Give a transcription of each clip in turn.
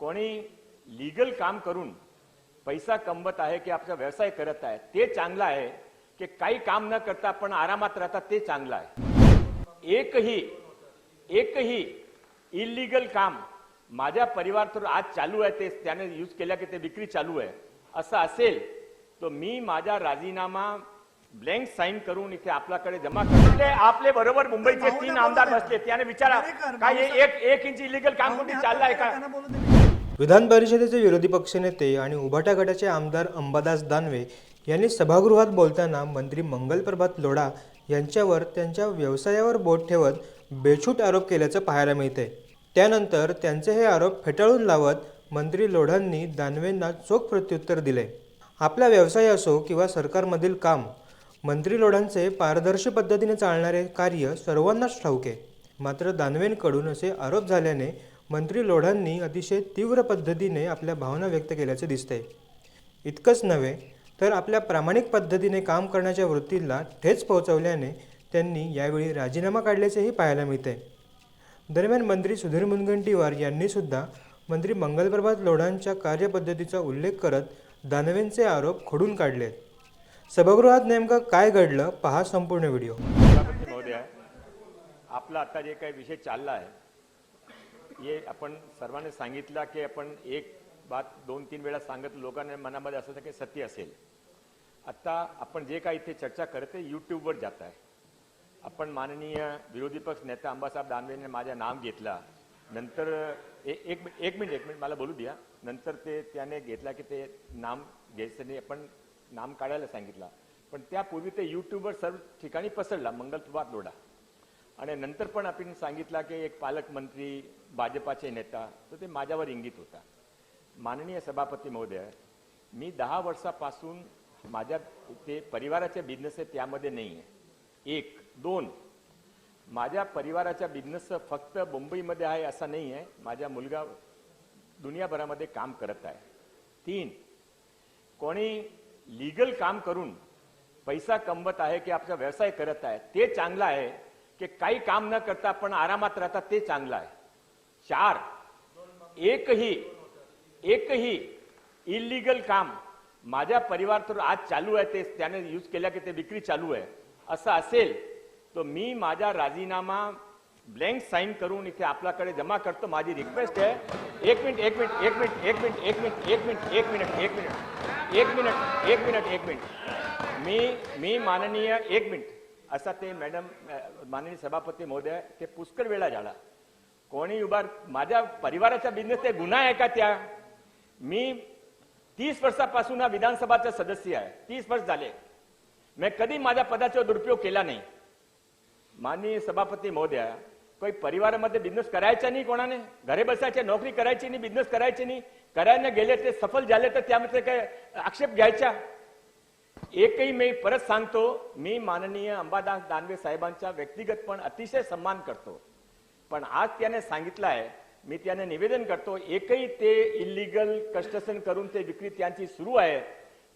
कोणी लीगल काम करून पैसा कमवत आहे की आपला व्यवसाय करत आहे ते चांगलं आहे की काही काम न करता आपण आरामात राहतात ते चांगलं आहे. एकही एकही इलिगल काम माझ्या परिवारातून आज चालू आहे ते त्याने यूज केल्या की ते विक्री चालू आहे. असं असेल तर मी माझा राजीनामा ब्लँक साईन करून इथे आपल्याकडे जमा करते. आपले बरोबर मुंबईचे तीन आमदार बसले त्याने विचारा काय एक एक इंच इलिगल काम कोणी चाललंय का? त्यांना बोलू दे. विधान परिषदेचे विरोधी पक्षनेते आणि उभाटा गटाचे आमदार अंबादास दानवे यांनी सभागृहात बोलताना मंत्री मंगलप्रभात लोढा यांच्यावर त्यांच्या व्यवसायावर बोट ठेवत बेछूट आरोप केल्याचं पाहायला मिळते त्यानंतर त्यांचे हे आरोप फेटाळून लावत मंत्री लोढांनी दानवेंना चोख प्रत्युत्तर दिले आपला व्यवसाय असो किंवा सरकारमधील काम मंत्री लोढांचे पारदर्शी पद्धतीने चालणारे कार्य सर्वांनाच ठाऊक आहे. मात्र दानवेंकडून असे आरोप झाल्याने मंत्री लोढांनी अतिशय तीव्र पद्धतीने आपल्या भावना व्यक्त केल्याचे दिसते. इतकंच नव्हे तर आपल्या प्रामाणिक पद्धतीने काम करण्याच्या वृत्तीला ठेच पोहोचवल्याने त्यांनी यावेळी राजीनामा काढल्याचेही पाहायला मिळते. दरम्यान मंत्री सुधीर मुनगंटीवार यांनीसुद्धा मंत्री मंगलप्रभात लोढांच्या कार्यपद्धतीचा उल्लेख करत दानवेंचे आरोप खोडून काढले. सभागृहात नेमकं काय घडलं पहा संपूर्ण व्हिडिओ. आपला आता जे काही विषय चालला आहे हे आपण सर्वांनी सांगितलं की आपण एक बात दोन तीन वेळा सांगत लोकांना मनामध्ये असं की सत्य असेल. आता आपण जे काही इथे चर्चा करत आहे यूट्यूबवर जात आहे. आपण माननीय विरोधी पक्ष नेता अंबासाहेब दानवेने माझ्या नाम घेतला. नंतर ए- एक मिनिट एक मिनिट एक मिनिट मला बोलू द्या. नंतर ते त्याने घेतला की ते नाम घ्यायचं आपण नाम काढायला सांगितला. पण त्यापूर्वी ते यूट्यूबवर सर्व ठिकाणी पसरला मंगलप्रभात लोढा. आणि नंतर पण आपण सांगितलं की एक पालकमंत्री भाजपाचे नेता तर ते माझ्यावर इंगित होता. माननीय सभापती महोदय मी दहा वर्षापासून माझ्या ते परिवाराचे बिझनेस आहे त्यामध्ये नाही आहे एक दोन माझ्या परिवाराचा बिझनेस फक्त मुंबईमध्ये आहे असा नाही आहे माझा मुलगा दुनियाभरामध्ये काम करत आहे. तीन कोणी लीगल काम करून पैसा कमवत आहे की आपला व्यवसाय करत आहे ते चांगलं आहे की काही काम न करता आपण आरामात राहता ते चांगलं आहे चार एकही एकही इलिगल काम माझ्या परिवार तर आज चालू आहे ते त्याने यूज केल्या की ते विक्री चालू आहे असं असेल तर मी माझा राजीनामा ब्लँक साईन करून इथे आपल्याकडे जमा करतो माझी रिक्वेस्ट आहे एक मिनिट एक मिनिट एक मिनिट एक मिनिट एक मिनिट एक मिनिट एक मिनिट एक मिनिट एक मिनिट एक मिनिट एक मिनिट मी मी माननीय एक मिनिट असा ते मॅडम माननीय सभापती महोदय ते पुष्कळ वेळा झाला. कोणी उभा माझ्या परिवाराचा बिझनेस ते गुन्हा आहे का त्या? मी तीस वर्षापासून हा विधानसभाचा सदस्य आहे. तीस वर्ष झाले. मी कधी माझ्या पदाचा दुरुपयोग केला नाही. माननीय सभापती महोदय काही परिवारामध्ये बिझनेस करायचा नाही कोणाने? घरे बसायचे नोकरी करायची नाही बिझनेस करायची नाही. करायला गेले ते सफल झाले तर त्यामध्ये काय आक्षेप घ्यायचा? एकही मी परत सांगतो मी माननीय अंबादास दानवे साहेबांचा व्यक्तिगत पण अतिशय सन्मान करतो. पण आज त्याने सांगितलं आहे मी त्याने निवेदन करतो एकही ते इलिगल कन्स्ट्रक्शन करून ते विक्री त्यांची सुरू आहे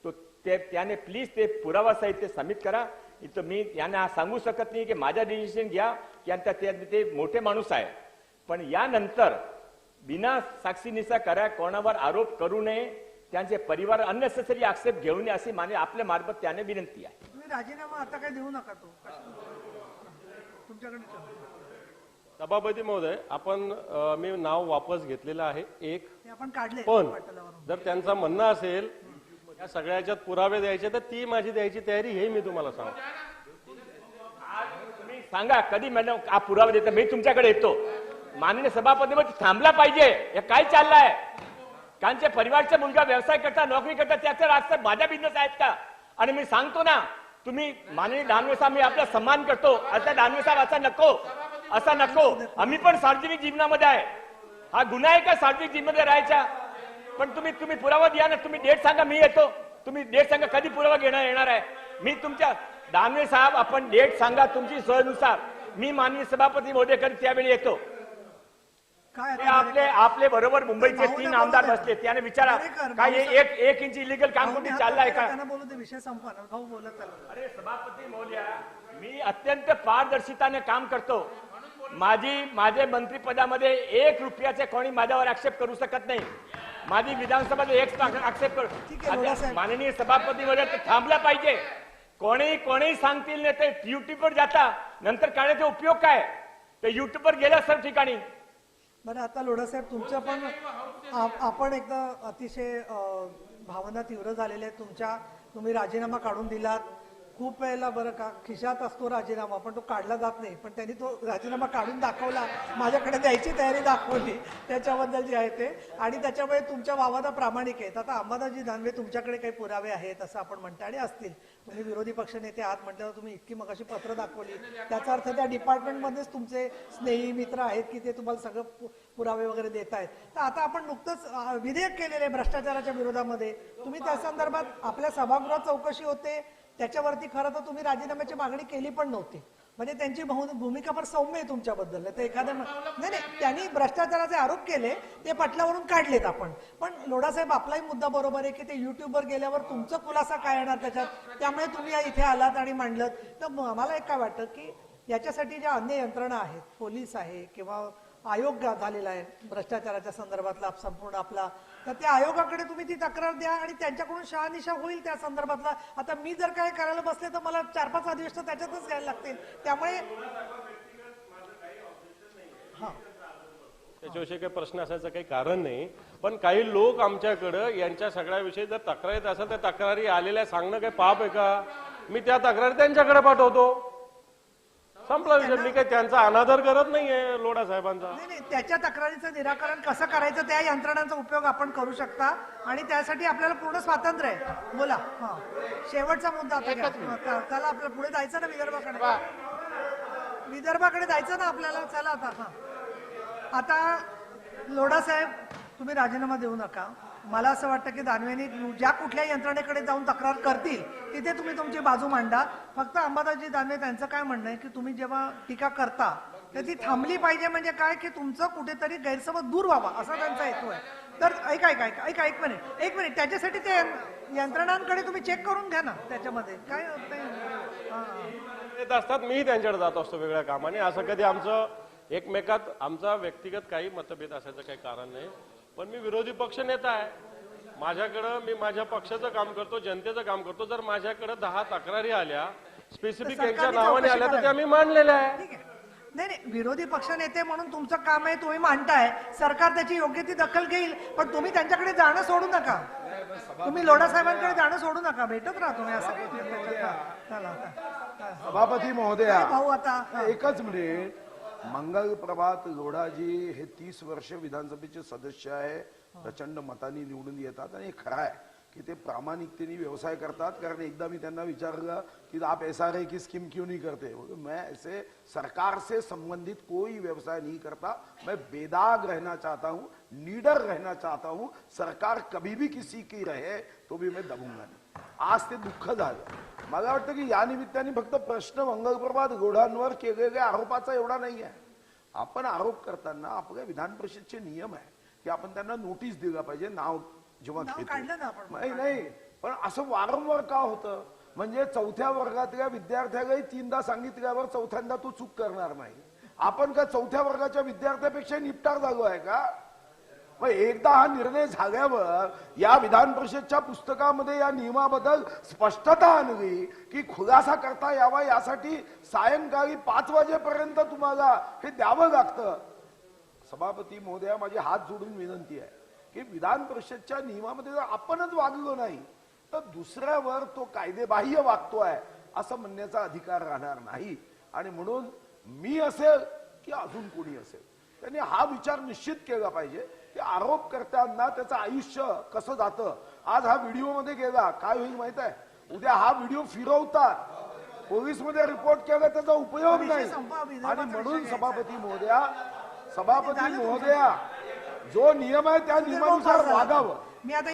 तो ते त्याने प्लीज ते पुरावा साहित्य सबमिट करा. इथं मी यांना सांगू शकत नाही की माझ्या डिसिजन घ्या की ते ते मोठे माणूस आहे. पण यानंतर बिना साक्षीनिसा करा कोणावर आरोप करू नये त्यांचे परिवार अननेसेसरी आक्षेप घेऊ नये अशी माने आपल्या मार्फत त्याने विनंती आहे. तुम्ही राजीनामा आता काय देऊ नका तो. तुमच्याकडे. सभापती महोदय आपण अ, मी नाव वापस घेतलेलं आहे. एक हे आपण काढले पण जर त्यांचं म्हणणं असेल या सगळ्याच्यात पुरावे द्यायचे तर ती माझी द्यायची तयारी हे मी तुम्हाला सांगतो. तुम्ही सांगा कधी मॅडम हा पुरावा देता? मी तुमच्याकडे येतो. माननीय सभापती मग थांबला पाहिजे. हे काय चाललंय? त्यांच्या परिवारचा मुलगा व्यवसाय करता नोकरी करता त्याचं रास्ता माझ्या बिझनेस आहेत का? आणि मी सांगतो ना तुम्ही माननीय दानवे साहेब मी आपला सन्मान करतो. आता दानवे साहेब असा नको. असा नको. आम्ही पण सार्वजनिक जीवनामध्ये आहे. हा गुन्हा आहे का सार्वजनिक जीवनामध्ये राहायचा? पण तुम्ही तुम्ही पुरावा द्या ना. तुम्ही डेट सांगा मी येतो. तुम्ही डेट सांगा कधी पुरावा घेणार येणार आहे? मी तुमच्या दानवे साहेब आपण डेट सांगा तुमची सोयनुसार मी माननीय सभापती मोदेकर त्यावेळी येतो. काय ते आता आपले आपले बरोबर मुंबईचे तीन आमदार. बसले त्याने विचारा काय हे एक एक इंच इलिगल काम द्या, चाललंय का? बोलू विषय. भाऊ बोलत अरे सभापती महोदया मी अत्यंत पारदर्शिताने काम करतो. माझी माझे मंत्रिपदामध्ये एक रुपयाचे कोणी माझ्यावर आक्षेप करू शकत नाही. माझी विधानसभेमध्ये एक आक्षेप करू आहे. माननीय सभापती वगैरे थांबलं पाहिजे. कोणी कोणी सांगतील नाही ते युट्यूबवर जाता. नंतर काढण्याचा उपयोग काय? ते युट्यूबवर गेल्या सर्व ठिकाणी. बरं आता लोढासाहेब तुमच्या पण आपण एकदा अतिशय भावना तीव्र झालेल्या आहेत. तुमच्या तुम्ही राजीनामा काढून दिलात. खूप वेळेला बरं का खिशात असतो राजीनामा पण तो काढला जात नाही. पण त्यांनी तो राजीनामा काढून दाखवला. माझ्याकडे द्यायची तयारी दाखवली. त्याच्याबद्दल जे आहे ते. आणि त्याच्यामुळे तुमच्या वावादा प्रामाणिक आहेत आता अंबादासजी दानवे तुमच्याकडे काही पुरावे आहेत असं आपण म्हणता आणि असतील. तुम्ही विरोधी पक्षनेते आहात म्हटल्यावर तुम्ही इतकी मगाशी पत्र दाखवली. त्याचा अर्थ त्या डिपार्टमेंटमध्येच तुमचे स्नेही मित्र आहेत की ते तुम्हाला सगळं पु- पुरावे वगैरे देत आहेत. तर आता आपण नुकतंच विधेयक केलेले आहे भ्रष्टाचाराच्या विरोधामध्ये. तुम्ही त्या संदर्भात आपल्या सभागृहात चौकशी होते. त्याच्यावरती खरं तर तुम्ही राजीनाम्याची मागणी केली पण नव्हती. म्हणजे त्यांची भूमिका फार सौम्य आहे तुमच्याबद्दल. तर एखाद्या नाही नाही त्यांनी भ्रष्टाचाराचे आरोप केले ते पटलावरून काढलेत आपण. पण लोढासाहेब आपलाही मुद्दा बरोबर आहे की ते युट्यूबवर गेल्यावर तुमचं खुलासा काय येणार त्याच्यात? त्यामुळे तुम्ही या इथे आलात आणि मांडलं तर आम्हाला मला एक काय वाटतं की याच्यासाठी ज्या अन्य यंत्रणा आहेत पोलीस आहे किंवा आयोग झालेला आहे भ्रष्टाचाराच्या संदर्भातला संपूर्ण आपला तर त्या आयोगाकडे तुम्ही ती तक्रार द्या आणि त्यांच्याकडून शहानिशा होईल त्या संदर्भातला. आता मी जर काय करायला बसले तर मला चार पाच अधिवेशन त्याच्यातच घ्यायला लागतील. त्यामुळे हा. त्याच्याविषयी काही प्रश्न असायचं काही कारण नाही. पण काही लोक आमच्याकडं यांच्या सगळ्याविषयी जर तक्रार येत असेल तर तक्रारी आलेल्या सांगणं काही पाप आहे का? मी त्या तक्रारी त्यांच्याकडे पाठवतो. संपला विषय. मी काही त्यांचा अनादर करत नाहीये लोढा साहेबांचा. नाही नाही त्याच्या तक्रारीचं निराकरण कसं करायचं त्या यंत्रणांचा उपयोग आपण करू शकता. आणि त्यासाठी आपल्याला पूर्ण स्वातंत्र्य आहे. बोला हा. शेवटचा मुद्दा आता घ्या. हा, त्या- त्याला आपल्याला पुढे जायचं ना विदर्भाकडे? विदर्भाकडे जायचं ना आपल्याला? चला आता हा. आता लोढा साहेब तुम्ही राजीनामा देऊ नका. मला असं वाटतं की दानवेनी ज्या कुठल्या यंत्रणेकडे जाऊन तक्रार करतील तिथे तुम्ही तुमची बाजू मांडा. फक्त अंबादासजी दानवे त्यांचं काय म्हणणं आहे की तुम्ही जेव्हा टीका करता तर ती थांबली पाहिजे म्हणजे काय? की तुमचं कुठेतरी गैरसमज दूर व्हावा असा त्यांचा हेतू आहे. तर ऐका ऐका ऐका ऐका एक मिनिट एक मिनिट त्याच्यासाठी ते यंत्रणांकडे तुम्ही चेक करून घ्या ना त्याच्यामध्ये. काय हा. येत असतात मी त्यांच्याकडे जात असतो वेगळ्या कामाने. असं कधी आमचं एकमेकात आमचा व्यक्तिगत काही मतभेद असायचं काही कारण नाही. पण मी विरोधी पक्ष नेता आहे. माझ्याकडं मी माझ्या पक्षाचं काम करतो जनतेचं काम करतो. जर माझ्याकडे दहा तक्रारी आल्या स्पेसिफिक यांच्या नावाने आल्या तर त्या. मी मांडलेल्या आहे. नाही नाही विरोधी पक्ष नेते म्हणून तुमचं काम आहे तुम्ही मांडताय. सरकार त्याची योग्य ती दखल घेईल पण तुम्ही त्यांच्याकडे जाणं सोडू नका. तुम्ही लोढा साहेबांकडे जाणं सोडू नका. भेटत राहा तुम्ही असं काही. सभापती महोदया भाऊ आता. एकच मिनिट. मंगल प्रभात लोढाजी हे तीस वर्ष विधानसभेचे सदस्य आहे प्रचंड मतांनी निवडून येतात आणि हे खरं आहे की ते प्रामाणिकतेने व्यवसाय करतात कारण एकदा मी त्यांना विचारलं की आप एस आर की स्कीम क्यों नहीं करते? मैं ऐसे सरकार से संबंधित कोई व्यवसाय नहीं करता मैं बेदाग रहना चाहता हूँ लीडर रहना चाहता हूँ सरकार कभी भी किसी की रहे तो भी मैं दबूँगा नहीं। आज ते दुःख झालं मला वाटतं की या निमित्ताने फक्त प्रश्न मंगलप्रभात गोढांवर केलेल्या आरोपाचा एवढा नाही आहे आपण आरोप करताना आपल्या विधान परिषदचे नियम आहे की आपण त्यांना नोटीस दिला पाहिजे नाव जेव्हा. नाही नाही. पण असं वारंवार का होतं? म्हणजे चौथ्या वर्गातल्या विद्यार्थ्यालाही तीनदा सांगितल्यावर चौथ्यांदा तू चूक करणार नाही. आपण का चौथ्या वर्गाच्या विद्यार्थ्यापेक्षा निपटार झालो आहे का? मग एकदा हा निर्णय झाल्यावर या विधान परिषदच्या पुस्तकामध्ये या नियमाबद्दल स्पष्टता आणली की खुलासा करता यावा यासाठी सायंकाळी पाच वाजेपर्यंत तुम्हाला हे द्यावं लागतं. सभापती महोदया माझी हात जोडून विनंती आहे की विधान परिषदच्या नियमामध्ये जर आपणच वागलो नाही तर दुसऱ्यावर तो कायदेबाह्य वागतोय असं म्हणण्याचा अधिकार राहणार नाही. आणि म्हणून मी असेल की अजून कोणी असेल त्यांनी हा विचार निश्चित केला पाहिजे. की आरोप करताना त्याचं आयुष्य कसं जातं? आज हा व्हिडिओमध्ये गेला. काय होईल माहीत आहे? उद्या हा व्हिडिओ फिरवतात पोलीसमध्ये रिपोर्ट केला त्याचा उपयोग नाही. आणि म्हणून. सभापती महोदया सभापती महोदया जो नियम आहे त्या नियमानुसार. वागावं. मी आता